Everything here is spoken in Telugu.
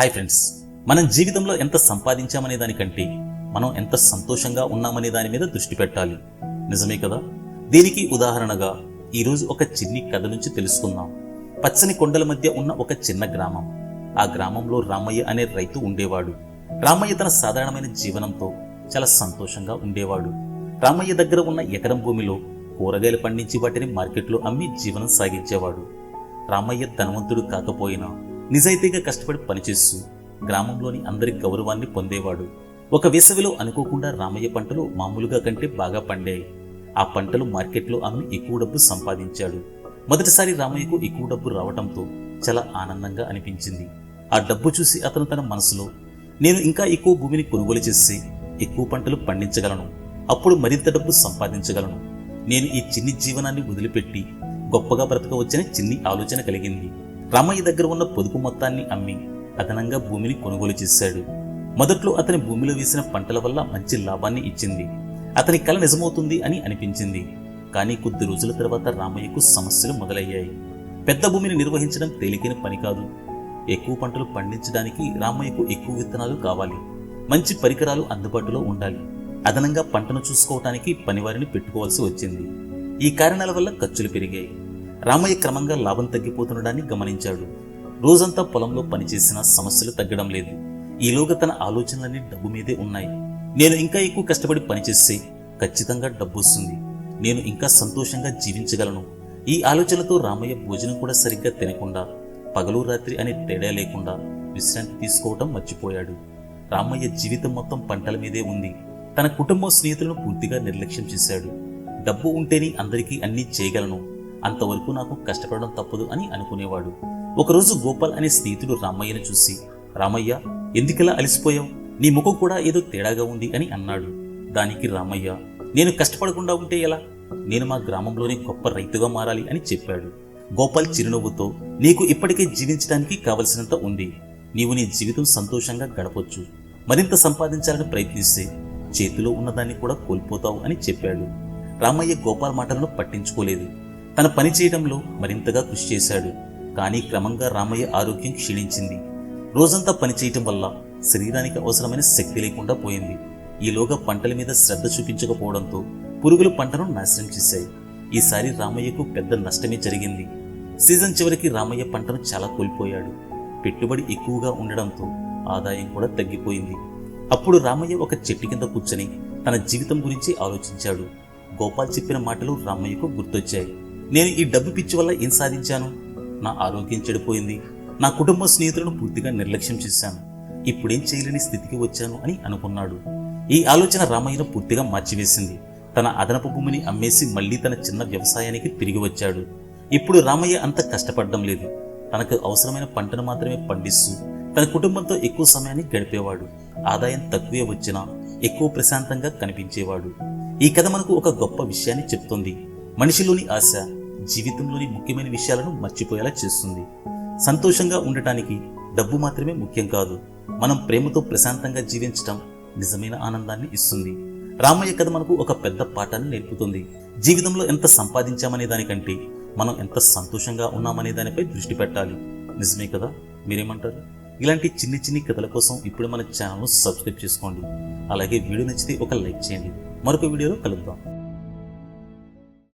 హాయ్ ఫ్రెండ్స్ మనం జీవితంలో ఎంత సంపాదించామనే దానికంటే మనం ఎంత సంతోషంగా ఉన్నామనే దాని మీద దృష్టి పెట్టాలి. నిజమే కదా? దీనికి ఉదాహరణగా ఈరోజు ఒక చిన్ని కథ నుంచి తెలుసుకుందాం. పచ్చని కొండల మధ్య ఉన్న ఒక చిన్న గ్రామం. ఆ గ్రామంలో రామయ్య అనే రైతు ఉండేవాడు. రామయ్య తన సాధారణమైన జీవనంతో చాలా సంతోషంగా ఉండేవాడు. రామయ్య దగ్గర ఉన్న ఎకరం భూమిలో కూరగాయలు పండించి వాటిని మార్కెట్లో అమ్మి జీవనం సాగించేవాడు. రామయ్య ధనవంతుడు కాకపోయినా నిజాయితీగా కష్టపడి పనిచేస్తూ గ్రామంలోని అందరి గౌరవాన్ని పొందేవాడు. ఒక వేసవిలో అనుకోకుండా రామయ్య పంటలు మామూలుగా కంటే బాగా పండాయి. ఆ పంటలు మార్కెట్లో అమ్మి ఎక్కువ డబ్బు సంపాదించాడు. మొదటిసారి రామయ్యకు ఎక్కువ డబ్బు రావడంతో చాలా ఆనందంగా అనిపించింది. ఆ డబ్బు చూసి అతను తన మనసులో నేను ఇంకా ఎక్కువ భూమిని కొనుగోలు చేసి ఎక్కువ పంటలు పండించగలను. అప్పుడు మరింత డబ్బు సంపాదించగలను. నేను ఈ చిన్ని జీవనాన్ని వదిలిపెట్టి గొప్పగా బ్రతకవచ్చని చిన్ని ఆలోచన కలిగింది. రామయ్య దగ్గర ఉన్న పొదుపు మొత్తాన్ని అమ్మి అదనంగా భూమిని కొనుగోలు చేశాడు. మొదట్లో అతని భూమిలో వేసిన పంటల వల్ల మంచి లాభాన్ని ఇచ్చింది. అతని కల నిజమవుతుంది అని అనిపించింది. కానీ కొద్ది రోజుల తర్వాత రామయ్యకు సమస్యలు మొదలయ్యాయి. పెద్ద భూమిని నిర్వహించడం తేలికైన పని కాదు. ఎక్కువ పంటలు పండించడానికి రామయ్యకు ఎక్కువ విత్తనాలు కావాలి. మంచి పరికరాలు అందుబాటులో ఉండాలి. అదనంగా పంటను చూసుకోవటానికి పనివారిని పెట్టుకోవాల్సి వచ్చింది. ఈ కారణాల వల్ల ఖర్చులు పెరిగాయి. రామయ్య క్రమంగా లాభం తగ్గిపోతుండడాన్ని గమనించాడు. రోజంతా పొలంలో పనిచేసిన సమస్యలు తగ్గడం లేదు. ఈలోగా తన ఆలోచనలన్నీ డబ్బు మీదే ఉన్నాయి. నేను ఇంకా ఎక్కువ కష్టపడి పనిచేస్తే ఖచ్చితంగా డబ్బు వస్తుంది నేను ఇంకా సంతోషంగా జీవించగలను. ఈ ఆలోచనతో రామయ్య భోజనం కూడా సరిగ్గా తినకుండా పగలు రాత్రి అనే తేడా లేకుండా విశ్రాంతి తీసుకోవటం మర్చిపోయాడు. రామయ్య జీవితం మొత్తం పంటల మీదే ఉంది. తన కుటుంబ స్నేహితులను పూర్తిగా నిర్లక్ష్యం చేశాడు. డబ్బు ఉంటేనే అందరికీ అన్నీ చేయగలను. అంతవరకు నాకు కష్టపడడం తప్పదు అని అనుకునేవాడు. ఒకరోజు గోపాల్ అనే స్నేహితుడు రామయ్యను చూసి రామయ్య ఎందుకలా అలసిపోయావు? నీ ముఖం కూడా ఏదో తేడాగా ఉంది అని అన్నాడు. దానికి రామయ్య నేను కష్టపడకుండా ఉంటే ఎలా? నేను మా గ్రామంలోనే గొప్ప రైతుగా మారాలి అని చెప్పాడు. గోపాల్ చిరునవ్వుతో నీకు ఇప్పటికే జీవించడానికి కావలసినంత ఉంది. నీవు నీ జీవితం సంతోషంగా గడపొచ్చు. మరింత సంపాదించాలని ప్రయత్నిస్తే చేతిలో ఉన్నదాన్ని కూడా కోల్పోతావు అని చెప్పాడు. రామయ్య గోపాల్ మాటలను పట్టించుకోలేదు. తన పని చేయడంలో మరింతగా కృషి చేశాడు. కానీ క్రమంగా రామయ్య ఆరోగ్యం క్షీణించింది. రోజంతా పని చేయటం వల్ల శరీరానికి అవసరమైన శక్తి లేకుండా పోయింది. ఈలోగా పంటల మీద శ్రద్ధ చూపించకపోవడంతో పురుగులు పంటను నాశనం చేశాయి. ఈసారి రామయ్యకు పెద్ద నష్టమే జరిగింది. సీజన్ చివరికి రామయ్య పంటను చాలా కోల్పోయాడు. పెట్టుబడి ఎక్కువగా ఉండడంతో ఆదాయం కూడా తగ్గిపోయింది. అప్పుడు రామయ్య ఒక చెట్టు కింద కూర్చొని తన జీవితం గురించి ఆలోచించాడు. గోపాల్ చెప్పిన మాటలు రామయ్యకు గుర్తొచ్చాయి. నేను ఈ డబ్బు పిచ్చి వల్ల ఏం సాధించాను? నా ఆరోగ్యం చెడిపోయింది. నా కుటుంబ స్నేహితులను పూర్తిగా నిర్లక్ష్యం చేశాను. ఇప్పుడేం చేయలేని స్థితికి వచ్చాను అని అనుకున్నాడు. ఈ ఆలోచన రామయ్యను పూర్తిగా మార్చివేసింది. తన అదనపు భూమిని అమ్మేసి మళ్ళీ తన చిన్న వ్యవసాయానికి తిరిగి వచ్చాడు. ఇప్పుడు రామయ్య అంత కష్టపడడం లేదు. తనకు అవసరమైన పంటను మాత్రమే పండిస్తూ తన కుటుంబంతో ఎక్కువ సమయాన్ని గడిపేవాడు. ఆదాయం తక్కువే వచ్చినా ఎక్కువ ప్రశాంతంగా కనిపించేవాడు. ఈ కథ మనకు ఒక గొప్ప విషయాన్ని చెప్తుంది. మనిషిలోని ఆశ జీవితంలోని ముఖ్యమైన విషయాలను మర్చిపోయేలా చేస్తుంది. సంతోషంగా ఉండటానికి డబ్బు మాత్రమే ముఖ్యం కాదు. మనం ప్రేమతో ప్రశాంతంగా జీవించటం నిజమైన ఆనందాన్ని ఇస్తుంది. రామయ్య కథ మనకు ఒక పెద్ద పాఠాన్ని నేర్పుతుంది. జీవితంలో ఎంత సంపాదించామనే దానికంటే మనం ఎంత సంతోషంగా ఉన్నామనే దానిపై దృష్టి పెట్టాలి. నిజమే కదా? మీరేమంటారు? ఇలాంటి చిన్ని చిన్ని కథల కోసం ఇప్పుడు మన ఛానల్ను సబ్స్క్రైబ్ చేసుకోండి. అలాగే వీడియో నచ్చితే ఒక లైక్ చేయండి. మరొక వీడియోలో కలుద్దాం.